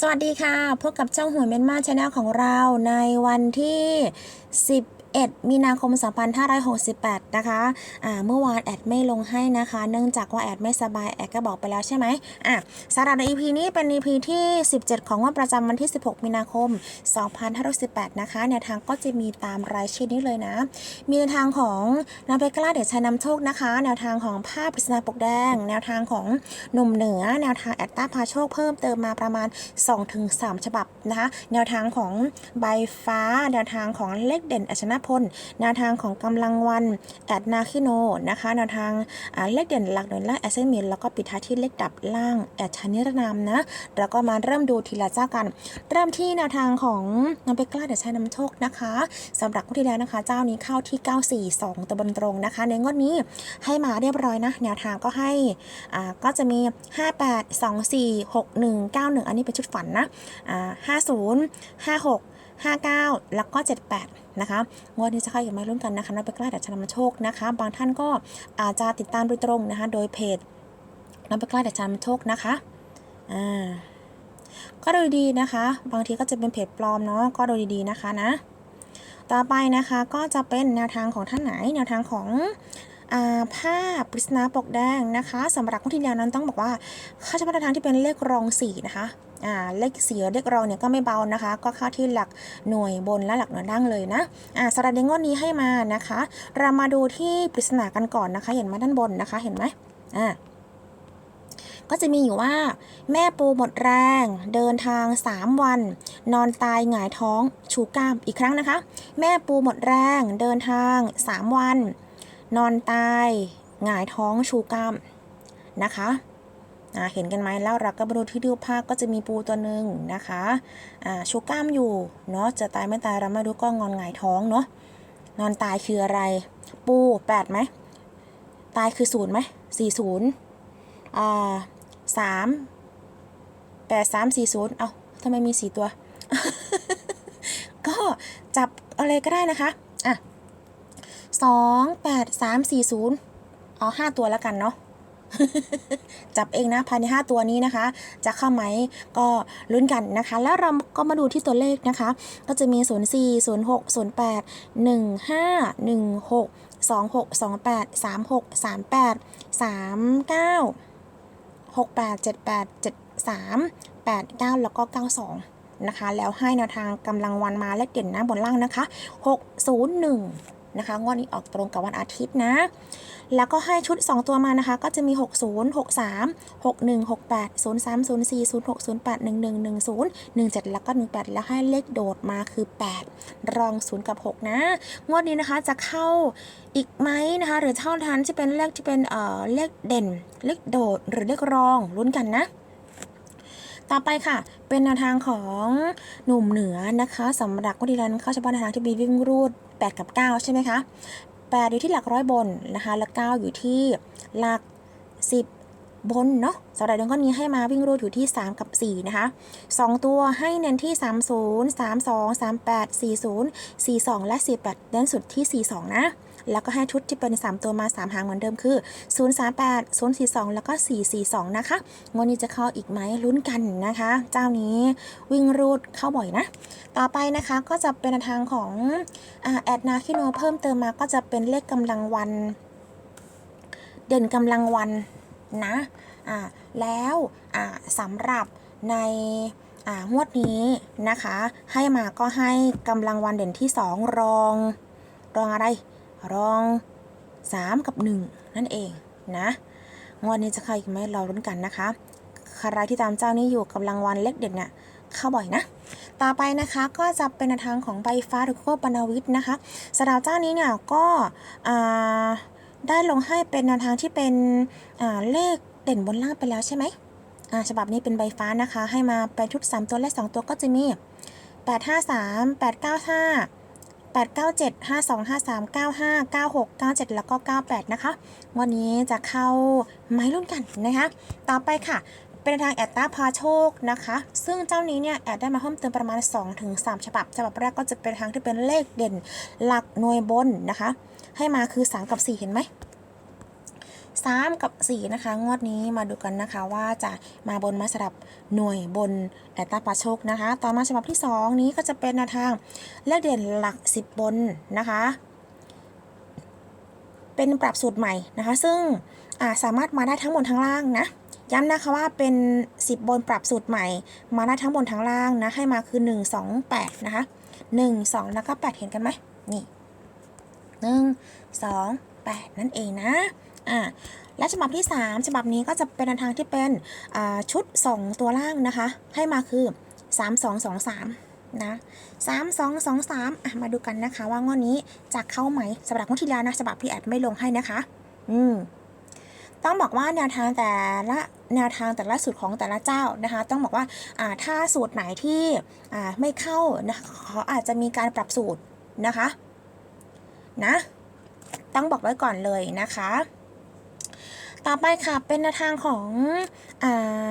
สวัสดีค่ะ พบกับเจ้าหวยเมนมาชาแนลของเราในวันที่ 11 มีนาคม 2568 นะคะอ่าเมื่อวานแอดไม่ลงให้นะคะ เนื่องจากว่าแอดไม่สบายแอดก็บอกไปแล้วใช่ไหมอะสำหรับใน EP นี้เป็น EP ที่ 17 ของวันประจำวันที่ 16 มีนาคม 2568 นะคะแนวทางก็จะมีตามรายชื่อนี้เลยนะ มีแนวทางของนาเบกล้าเดชชัยนำโชคนะคะ แนวทางของภาพปริศนาปกแดง แนวทางของหนุ่มเหนือ แนวทางแอดต้าพาโชคเพิ่มเติมมาประมาณ 2-3 ฉบับนะคะ แนวทางของใบฟ้า แนวทางของเลขเด่นอัชนะพลแนวทางของกำลังวันแอดนาคิโนนะคะแนวทางเลขเด่นหลักหน่วยล่างแอสเซมินแล้วก็ปิดท้ายที่เลขดับล่างแอดชานิรนามนะแล้วก็มาเริ่มดูทีละเจ้ากัน เริ่มที่แนวทางของน้องเบกล้าเดชชัยนำโชคนะคะสำหรับงวดที่แล้วนะคะ เจ้านี้เข้าที่ 942ตะบนตรงนะคะ ในงวดนี้ให้มาเรียบร้อยนะ แนวทางก็ให้อ่าก็จะมี 58 24 61 91 อันนี้เป็นชุดฝันนะอ่า50 56 59 แล้วก็ 78 นะคะ งวดนี้จะเข้าอย่างไรรุ่นกันนะคะน้องเบกล้าดชชัยนำโชคนะคะ บางท่านก็อาจจะติดตามโดยตรงนะคะ โดยเพจน้องเบกล้าดชชัยนำโชคนะคะ อ่า ก็ดูดีนะคะ บางทีก็จะเป็นเพจปลอมเนาะ ก็ดูดีๆนะคะนะ ต่อไปนะคะก็จะเป็นแนวทางของท่านไหน แนวทางของ ผ้าปริศนาปกแดงนะคะสำหรับคนที่แล้วนั้นต้องบอกว่าค่าเฉพาะทางที่เป็นเลขรองสี่นะคะเลขเสี่เลขรองเนี่ยก็ไม่เบานะคะ ก็เข้าที่หลักหน่วยบนและหลักหน่วยล่างเลยนะอ่าสรับในงวดนี้ให้มานะคะ เรามาดูที่ปริศนากันก่อนนะคะ เห็นไหมด้านบนนะคะเห็นไหมอ่าก็จะมีอยู่ว่า แม่ปูหมดแรง เดินทาง 3 วัน นอนตายหงายท้อง ชูกล้ามอีกครั้งนะคะ แม่ปูหมดแรง เดินทาง 3 วัน นอนตายหงายท้องชูกล้ามนะคะเห็นกันไหมแล้วเราก็มาดูที่ดูภาพก็จะมีปูตัวหนึ่งนะคะชูกล้ามอยู่เนาะจะตายไม่ตายเรามาดูก็งอนหงายท้องเนาะนอนตายคืออะไร ปูแปดไหมตายคือศูนย์ไหมสี่ศูนย์อ่าสามแปดสามสี่ศูนย์เอาทำไมมีสี่ตัว ก็จับอะไรก็ได้นะคะ อะ สองแปดสามสี่ศูนย์เอาห้าตัวแล้วกันเนาะจับเองนะภายใน 5 ตัวนี้นะคะ จะเข้าไหมก็ลุ้นกันนะคะ แล้วเราก็มาดูที่ตัวเลขนะคะ ก็จะมี 0 4 0 6 0 8 1 5 1 6 2 6 2 8 3 6 3 8 3 9 6 8 7 8 7 3 8 9 แล้วก็ 92 นะคะ แล้วให้แนวทางกำลังวันมาและเด่นหนะบนล่างนะคะ 601 นะคะ งวดนี้ออกตรงกับวันอาทิตย์นะ แล้วก็ให้ชุด 2 ตัวมานะคะ ก็จะมี 60 63 61 68 03 04 06 08 11 10 17 แล้วก็ 18 แล้วให้เลขโดดมาคือ 8 รอง 0 กับ 6 นะ งวดนี้นะคะจะเข้าอีกไหมนะคะ หรือเท่าทันที่เป็นเลขที่เป็นเอ่อเลขเด่น เลขโดดหรือเลขรองลุ้นกันนะ ต่อไปค่ะ เป็นแนวทางของหนุ่มเหนือนะคะสำหรับคนที่รันเข้าเฉพาะในวทางที่มีวิ่งรูด 8 กับ 9 ใช่ไหมคะ8อยู่ที่หลักร้อยบนนะคะแล้ว9อยู่ที่หลัก 10บนเนาะสำหรับเดือนก้อนนี้ให้มาวิ่งรูดอยู่ที่ 3 กับ 4 นะคะ 2 ตัวให้เน้นที่ 30 32 38 40 42 และ 48เน้นสุดที่ 42 นะ แล้วก็ให้ชุดที่เป็น 3 ตัวมา 3 หางเหมือนเดิมคือ 038 042 แล้วก็ 442 นะคะงวดนี้จะเข้าอีกไหมลุ้นกันนะคะ เจ้านี้วิ่งรูดเข้าบ่อยนะ ต่อไปนะคะก็จะเป็นทางของอแอดนาคิโนเพิ่มเติมมาก็จะเป็นเลขกำลังวัน เด่นกำลังวันนะอ่าแล้วอ่าสำหรับในงวดนี้นะคะ ให้มาก็ให้กำลังวันเด่นที่ 2 รอง รองอะไร รอง 3 กับ 1 นั่นเองนะงวดนี้จะใครอีกไหมเราลุ้นกันนะคะ ใครที่ตามเจ้านี้อยู่กำลังวันเลขเด่นเนี่ยเข้าบ่อยนะ ต่อไปนะคะก็จะเป็นแนวทางของใบฟ้าหรือโคปนวิทย์นะคะสำหรับเจ้านี้เนี่ยก็ได้ลงให้เป็นแนวทางที่เป็นเลขเด่นบนล่างไปแล้วใช่ไหมอ่าฉบับนี้เป็นใบฟ้านะคะ ให้มาไปชุด 3 ตัวและ 2 ตัวก็จะมี 853 895 897 5253 95 96 97 แล้วก็ 98 นะคะ วันนี้จะเข้าไม้รุ่นกันนะคะ ต่อไปค่ะ เป็นทางแอดต้าพาโชคนะคะ ซึ่งเจ้านี้เนี่ยแอดได้มาเพิ่มเติมประมาณ 2-3 ฉบับ ฉบับแรกก็จะเป็นทางที่เป็นเลขเด่นหลักหน่วยบนนะคะ ให้มาคือ 3 กับ 4 เห็นไหม 3 กับ 4 นะคะ งวดนี้มาดูกันนะคะว่าจะมาบนมาสลับหน่วยบนแอตตาปาโชคนะคะ ต่อมาฉบับที่ 2 นี้ก็จะเป็นแนวทางเลขเด่นหลัก 10 บนนะคะ เป็นปรับสูตรใหม่นะคะ ซึ่งาสามารถมาได้ทั้งบนทั้งล่างนะย้ำนะคะว่าเป็น 10 บนปรับสูตรใหม่ มาได้ทั้งบนทั้งล่างนะให้มาคือ 1 2 8 นะคะ 1 2 แล้วก็ 8 เห็นกันไหมนี่ 1 2 8 นั่นเองนะ อ่าและฉบับที่ 3 ฉบับนี้ก็จะเป็นแนวทางที่เป็นชุด 2 ตัวล่างนะคะ ให้มาคือ 3 2 2 3นะ3 2 2 3อะมาดูกันนะคะ ว่างวดนี้จะเข้าไหมสำหรับงวดที่แล้วนะฉบับพี่แอดไม่ลงให้นะคะ อืมต้องบอกว่าแนวทางแต่ละแนวทางแต่ละสูตรของแต่ละเจ้านะคะ ต้องบอกว่าอ่าถ้าสูตรไหนที่อ่าไม่เข้านะเขาอาจจะมีการปรับสูตรนะคะ นะ ต้องบอกไว้ก่อนเลยนะคะ ต่อไปค่ะเป็นแนวทางของอ่า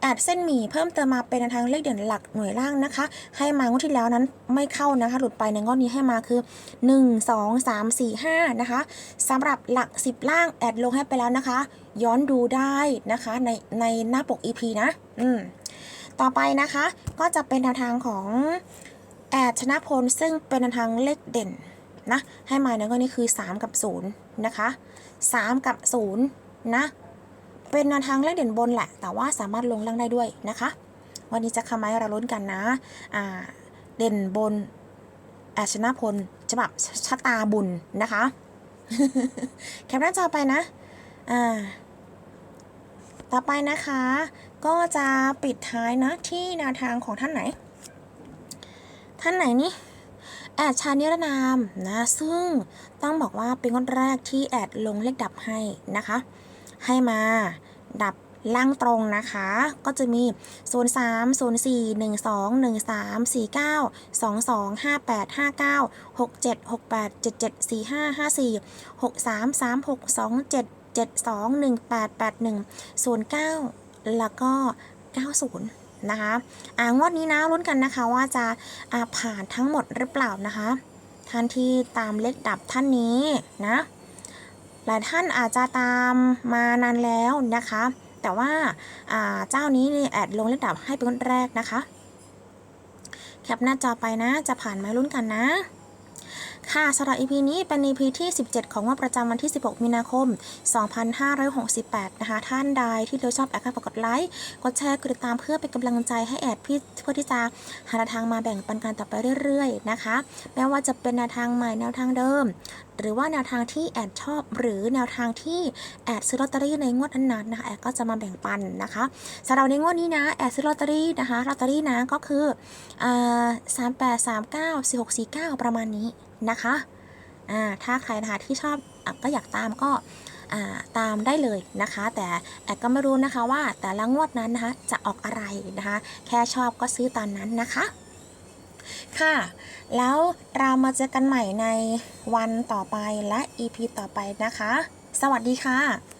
แอดเส้นหมี่เพิ่มเติมมาเป็นแนวทางเลขเด่นหลักหน่วยล่างนะคะ ให้มางวดที่แล้วนั้นไม่เข้านะคะ หลุดไปในงวดนี้ให้มาคือ 1 2 3 4 5นะคะสำหรับหลัก 10 ล่างแอดลงให้ไปแล้วนะคะ ย้อนดูได้นะคะในในหน้าปก EP นะ อืมต่อไปนะคะก็จะเป็นแนวทางของแอดชนะพลซึ่งเป็นแนวทางเลขเด่นนะให้มาในงวดนี้คือ 3 กับ 0 นะคะ 3 กับ0นะ เป็นแนวทางเลขเด่นบนแหละ แต่ว่าสามารถลงล่างได้ด้วยนะคะ วันนี้จะคำไหมเราลุ้นกันนะ อ่า เด่นบนอาชนะพลฉบับชะตาบุญนะคะ แคปหน้าจอไปนะ อ่า ต่อไปนะคะ ก็จะปิดท้ายนะที่แนวทางของท่านไหน ท่านไหนนี่แอดชานิรนามนะ ซึ่งต้องบอกว่าเป็นคนแรกที่แอดลงเลขดับให้นะคะ ให้มาดับล่างตรงนะคะ ก็จะมี 0 3 0 4 1 2 1 3 4 9 2 2 5 8 5 9 6 7 6 8 7 7 4 5 5 4 6 3 3 6 2 7 7 2 1 8 8 1 0 9 แล้วก็ 90 นะคะอ่างวดนี้นะลุ้นกันนะคะว่าจะาผ่านทั้งหมดหรือเปล่านะคะ ท่านที่ตามเลขดับท่านนี้นะ หลายท่านอาจจะตามมานานแล้วนะคะ แต่ว่าเจ้านี้แอดลงเลขดับให้เป็นคนแรกนะคะ แคปหน้าจอไปนะ จะผ่านไหมลุ้นกันนะ ค่ะสำหรับ EP นี้เป็น EP ที่ 17 ของงวดประจำวันที่ 16 มีนาคม 2568 นะคะ ท่านใดที่เราชอบแอดก็กดไลค์ กดแชร์ กดติดตามเพื่อเป็นกำลังใจให้แอดพี่เพื่อที่จะหาแนวทางมาแบ่งปันกันต่อไปเรื่อยๆ นะคะแม้ว่าจะเป็นแนวทางใหม่แนวทางเดิม หรือว่าแนวทางที่แอดชอบ หรือแนวทางที่แอดซื้อลอตเตอรี่ในงวดนั้นนะคะแอดก็จะมาแบ่งปันนะคะสำหรับในงวดนี้นะแอดซื้อลอตเตอรี่นะคะลอตเตอรี่นะก็คืออ่าสามแปดสามเก้าสี่หกสี่เก้าประมาณนี้ นะคะอ่าถ้าใครนะคะที่ชอบอก็อยากตามก็ตามได้เลยนะคะ แต่แอดก็ไม่รู้นะคะว่าแต่ละงวดนั้นนะคะจะออกอะไรนะคะ แค่ชอบก็ซื้อตอนนั้นนะคะค่ะ แล้วเรามาเจอกันใหม่ในวันต่อไปและ EP ต่อไปนะคะ สวัสดีค่ะ